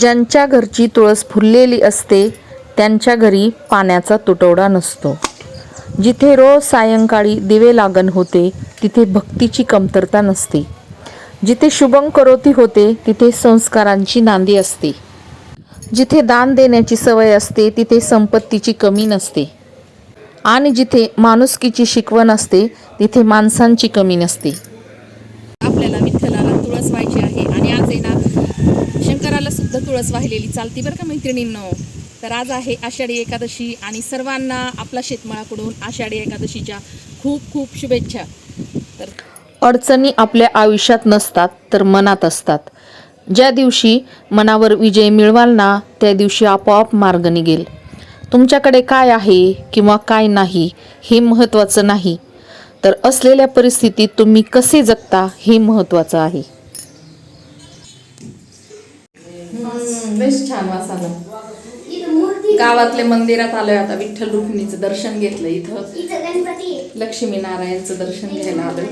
ज्यांच्या घरची तुळस फुललेली असते त्यांच्या घरी पाण्याचा तुटवडा नसतो. जिथे रोज सायंकाळी दिवे लागण होते तिथे भक्तीची कमतरता नसते. जिथे शुभं करोती होते तिथे संस्कारांची नांदी असते. जिथे दान देण्याची सवय असते तिथे संपत्तीची कमी नसते. आणि जिथे माणुसकीची शिकवण असते तिथे माणसांची कमी नसते. आपल्याला विठ्ठलाला तुळस व्हायची आहे आणि आज आहे ना शंकराला तुळस वाहिलेली चालती बरं का मैत्रिणींनो? तर आज आहे आषाढी एकादशी आणि सर्वांना आपला शेतमाळाकडून आषाढी एकादशीच्या खूप खूप शुभेच्छा. तर अडचणी आपल्या आयुष्यात नसतात तर मनात असतात. ज्या दिवशी मनावर विजय मिळवाल ना त्या दिवशी आपोआप मार्ग निघेल. तुमच्याकडे काय आहे किंवा काय नाही हे महत्त्वाचं नाही. तर असलेल्या परिस्थितीत तुम्ही कसे जगता हे महत्त्वाचं आहे. बेस्ट छान वास आला. गावातल्या मंदिरात आलोय आता विठ्ठल रुक्मिणीचं दर्शन घेतलं इथं. लक्ष्मी नारायणचं दर्शन घ्यायला आलोय.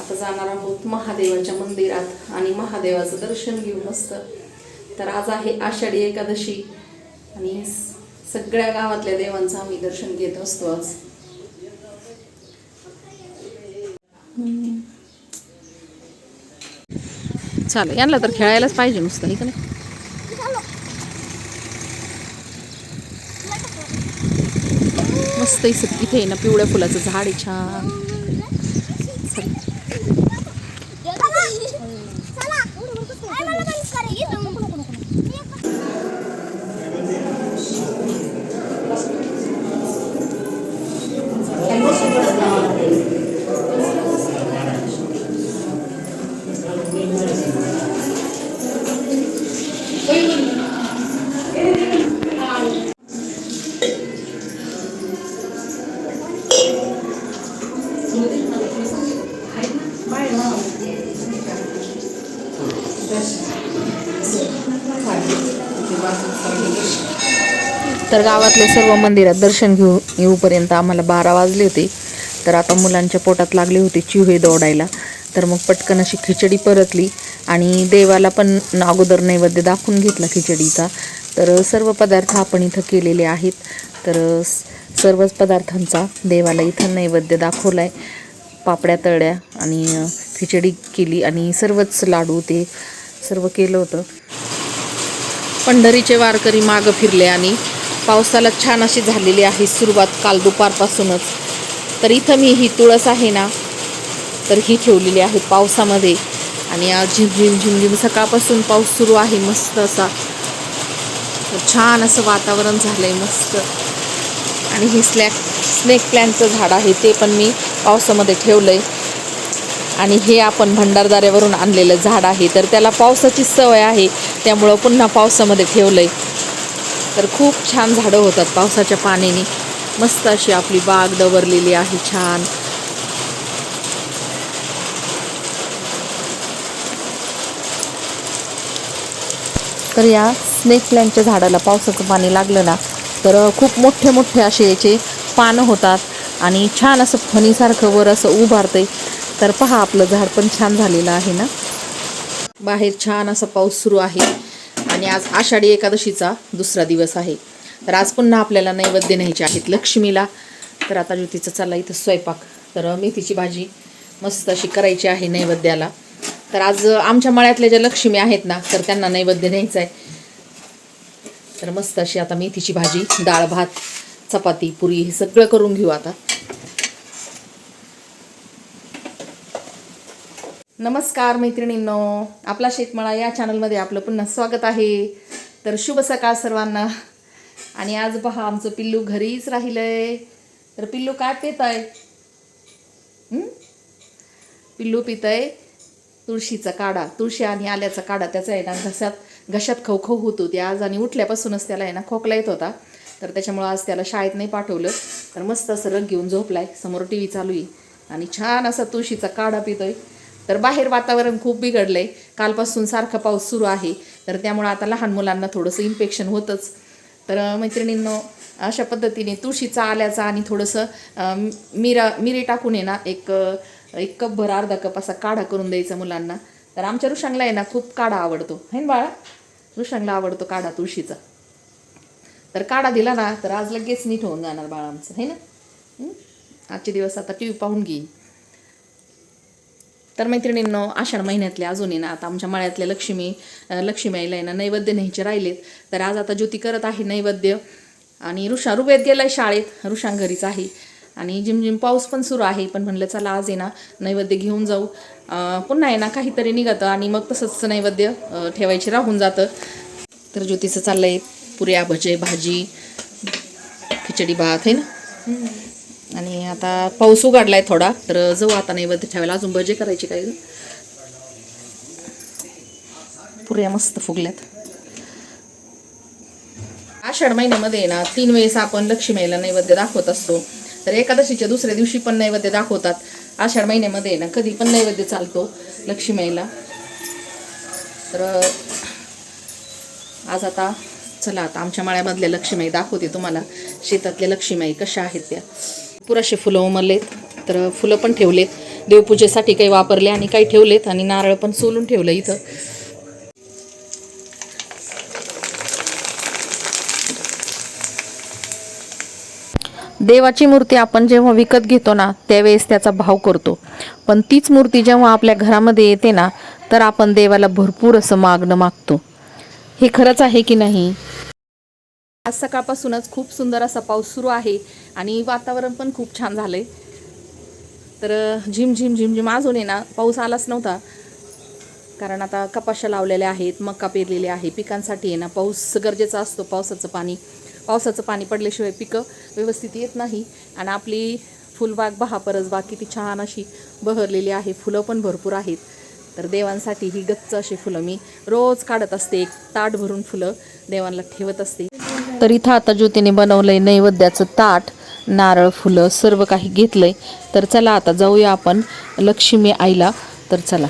आता जाणार आहोत महादेवाच्या मंदिरात आणि महादेवाचं दर्शन घेऊ मस्त. तर आज आहे आषाढी एकादशी आणि सगळ्या गावातल्या देवांचं आम्ही दर्शन घेत असतो आज. चालेल. यांना तर खेळायलाच पाहिजे नुसतं नाही का नाही? मस्त इथे आहे ना पिवळ्या फुलाचं झाड आहे छान. तर गावातल्या सर्व मंदिरात दर्शन घेऊ येऊपर्यंत आम्हाला बारा वाजले होते. तर आता मुलांच्या पोटात लागले होते चिवे दौडायला. तर मग पटकन अशी खिचडी परतली आणि देवाला पण अगोदर नैवेद्य दाखवून घेतला खिचडीचा. तर सर्व पदार्थ आपण इथं केलेले आहेत. तर सर्वच पदार्थांचा देवाला इथं नैवेद्य दाखवला आहे पापड्या तळ्या आणि खिचडी केली आणि सर्वच लाडू ते सर्व केलं होतं. पंढरीचे वारकरी मागं फिरले आणि पावसाला छान अशी झालेली आहे सुरुवात काल दुपारपासूनच. तर इथं मी ही तुळस आहे ना तर ही ठेवलेली आहे पावसामध्ये. आणि आज झिमझिम झिमझिम सकाळपासून पाऊस सुरू आहे मस्त असा. छान असं वातावरण झालं आहे मस्त. आणि हे स्लॅक स्नेक प्लॅनचं झाड आहे ते पण मी पावसामध्ये ठेवलं आहे आणि हे आपण भंडारदाऱ्यावरून आणलेलं झाड आहे तर त्याला पावसाची सवय आहे त्यामुळं पुन्हा पावसामध्ये ठेवलं आहे तर खूप छान झाडं होतात पावसाच्या पाण्याने मस्त अशी आपली बाग डवरलेली आहे छान. तर या स्नेक प्लॅनच्या झाडाला पावसाचं पाणी लागलं ना तर खूप मोठे मोठे असे याचे पानं होतात आणि छान असं फणीसारखं वर असं उभारते तर पहा आपलं झाड पण छान झालेलं आहे ना. बाहेर छान असा पाऊस सुरू आहे. आणि आज आषाढी एकादशीचा दुसरा दिवस आहे. तर आज पुन्हा आपल्याला नैवेद्य न्यायचे आहेत लक्ष्मीला. तर आता ज्योतीचं चालला इथं स्वयंपाक. तर मेथीची भाजी मस्त अशी करायची आहे नैवेद्याला. तर आज आमच्या मळ्यातल्या ज्या लक्ष्मी आहेत ना तर त्यांना नैवेद्य न्यायचं आहे. तर मस्त अशी आता मेथीची भाजी डाळ भात चपाती पुरी हे सगळं करून घेऊ आता. नमस्कार मैत्रिणींनो आपला शेतमळा या चॅनलमध्ये आपलं पुन्हा स्वागत आहे. तर शुभ सकाळ सर्वांना. आणि आज पहा आमचं पिल्लू घरीच राहिलंय. तर पिल्लू काय पित आहे पिल्लू पित आहे तुळशीचा काढा. तुळशी आणि आल्याचा काढा त्याचा आहे ना घशात घशात खवखव होत होती आज आणि उठल्यापासूनच त्याला आहे ना खोकला येत होता. तर त्याच्यामुळं आज त्याला शाळेत नाही पाठवलं. तर मस्त असं रग घेऊन झोपलाय. समोर टी व्ही चालू आहे. आणि छान असा तुळशीचा काढा पितोय. तर बाहेर वातावरण खूप बिघडलं आहे कालपासून सारखा पाऊस सुरू आहे. तर त्यामुळं आता लहान मुलांना थोडंसं इन्फेक्शन होतंच. तर मैत्रिणींनो अशा पद्धतीने तुळशीचा आल्याचा आणि थोडंसं मिरा मिरी टाकून आहे ना एक एक कप भर अर्धा कप असा काढा करून द्यायचा मुलांना. तर आमच्या ऋषांगला आहे ना खूप काढा आवडतो. है ना बाळा? ऋषांगला आवडतो काढा तुळशीचा. तर काढा दिला ना तर आज लगेच नीट होऊन जाणार बाळा आमचं है ना? आजचे दिवस आता टी व्ही पाहून घेईन. तर मैत्रिणींनो आषाढ महिन्यातले अजूनही ना आता आमच्या मळ्यातल्या लक्ष्मी अं, लक्ष्मी आईला आहे ना नैवेद्य न्यायचे राहिलेत. तर आज आता ज्योती करत आहे नैवेद्य. आणि ऋषा रुबेत गेलाय शाळेत. ऋषांग घरीच आहे. आणि जिमजिम पाऊस पण सुरू आहे. पण म्हणलं चला आज आहे ना नैवेद्य घेऊन जाऊ. पुन्हा आहे ना काहीतरी निघतं. आणि मग तसंच नैवेद्य ठेवायचे राहून जातं. तर ज्योतीचं चाललंय पुऱ्या भजे भाजी खिचडी भात आहे ना? आणि आता पाऊस उघडलाय थोडा तर जाऊ आता नैवेद्य ठेवायला. अजून भजे करायची काय? पुऱ्या मस्त फुगल्यात. आषाढ महिन्यामध्ये आहे ना तीन वेळेस आपण लक्ष्मीला नैवेद्य दाखवत असतो. तर एकादशीच्या दुसऱ्या दिवशी पण नैवेद्य दाखवतात. आषाढ महिन्यामध्ये आहे ना कधी पण नैवेद्य चालतो लक्ष्मीला. तर आज आता चला आता आमच्या माळ्यामधल्या लक्ष्मी दाखवते तुम्हाला. शेतातल्या लक्ष्मी कशा आहेत त्या. पुराशे फुलं उमरलेत तर फुलं पण ठेवलेत. देवपूजेसाठी काही वापरले आणि काही ठेवलेत आणि नारळ पण सोलून ठेवलं इथं. देवाची मूर्ती आपण जेव्हा विकत घेतो ना त्यावेळेस त्याचा भाव करतो. पण तीच मूर्ती जेव्हा आपल्या घरामध्ये येते ना तर आपण देवाला भरपूर असं मागणं मागतो. हे खरंच आहे की नाही? आज सकाळपासूनच खूप सुंदर असा पाऊस सुरू आहे आणि वातावरण पण खूप छान झालंय. तर झिम झिम झिम झिम अजून आहे ना पाऊस आलाच नव्हता. कारण आता कपाशा लावलेल्या आहेत मका पेरलेले आहे. पिकांसाठी आहे ना पाऊस गरजेचा असतो पावसाचं पाणी. पावसाचं पाणी पडल्याशिवाय पिकं व्यवस्थित येत नाही. आणि आपली फुलबाग बहापरस बाग किती छान अशी बहरलेली आहे. फुलं पण भरपूर आहेत. तर देवांसाठी ही गच्च अशी फुलं मी रोज काढत असते. एक ताट भरून फुलं देवांना ठेवत असते. तर इथं आता ज्योतीने बनवलंय नैवेद्याचं ताट नारळ फुलं सर्व काही घेतलंय. तर चला आता जाऊया आपण लक्ष्मी आईला. तर चला.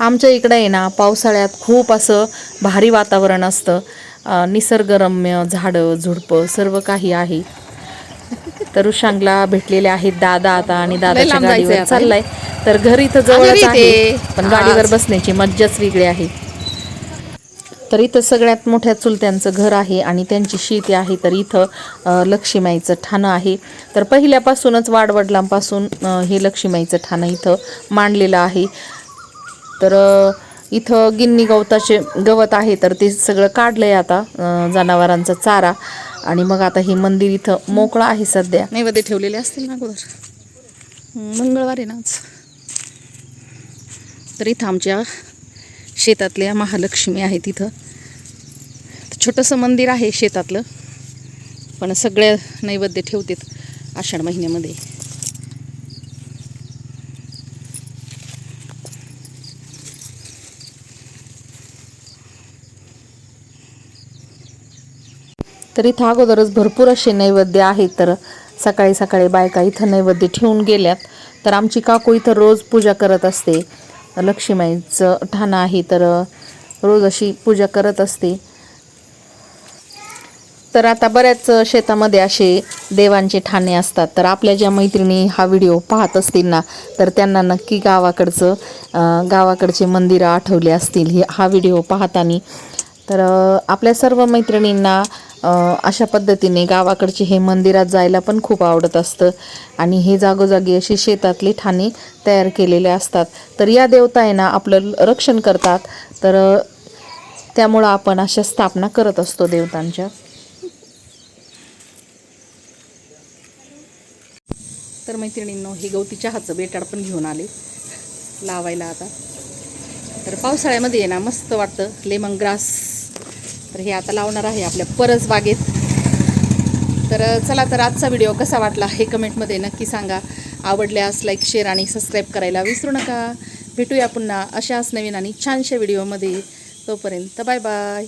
आमच्या इकडे आहे ना पावसाळ्यात खूप असं भारी वातावरण असतं. निसर्गरम्य झाडं झुडपं सर्व काही आहे. तर उशांगला भेटलेले आहेत दादा आता आणि दादाच्या गाडीवर. चाललाय. तर घरी तर जवळच आहे. पण. गाडीवर बसण्याची मज्जाच वेगळी आहे. तर इथं सगळ्यात मोठ्या चुलत्यांचं घर आहे आणि त्यांची शेती आहे. तर इथं लक्ष्मीमाईचं ठाणं आहे. तर पहिल्यापासूनच वाडवडिलांपासून हे लक्ष्मीमाईचं ठाणं इथं मांडलेलं आहे. तर इथं गिन्नी गवताचे गवत आहे. तर ते सगळं काढलंय आता जनावरांचा चारा. आणि मग आता हे मंदिर इथं मोकळं आहे सध्या. नैवेद्य ठेवलेले असतील ना अगोदर? मंगळवारी नाच ना तर इथं आमच्या शेतातल्या महालक्ष्मी आहेत तिथं. छोटंसं मंदिर आहे शेतातलं पण सगळ्या नैवेद्य ठेवतात आषाढ महिन्यामध्ये. तर इथं अगोदरच भरपूर असे नैवेद्य आहेत तर सकाळी सकाळी बायका इथं नैवेद्य ठेवून गेल्यात. तर आमची काकू इथं रोज पूजा करत असते. लक्ष्मीचं ठाणं आहे तर रोज अशी पूजा करत असते. तर आता बऱ्याच शेतामध्ये असे देवांचे ठाणे असतात. तर आपल्या ज्या मैत्रिणी हा व्हिडिओ पाहत असतील ना तर त्यांना नक्की गावाकडचं गावाकडचे मंदिरं आठवले असतील हे हा व्हिडिओ पाहताना. तर आपल्या सर्व मैत्रिणींना अशा पद्धतीने गावाकडचे हे मंदिरात जायला पण खूप आवडत असतं. आणि हे जागोजागी अशी शेतातली ठाणे तयार केलेले असतात. तर या देवता आहे ना आपलं रक्षण करतात. तर त्यामुळं आपण अशा स्थापना करत असतो देवतांच्या. तर मैत्रिणींनो हे गवती चहाचं बेटाड पण घेऊन आले. लावायला आता. तर पावसाळ्यामध्ये आहे ना मस्त वाटतं. Lemon grass. तर हे आता लावणार आहे आपल्या परस बागेत. तर चला तर आजचा व्हिडिओ कसा वाटला हे कमेंटमध्ये नक्की सांगा. आवडल्यास लाईक शेअर आणि सबस्क्राईब करायला विसरू नका. भेटूया पुन्हा अशाच नवीन आणि छानशा व्हिडिओमध्ये. तोपर्यंत बाय बाय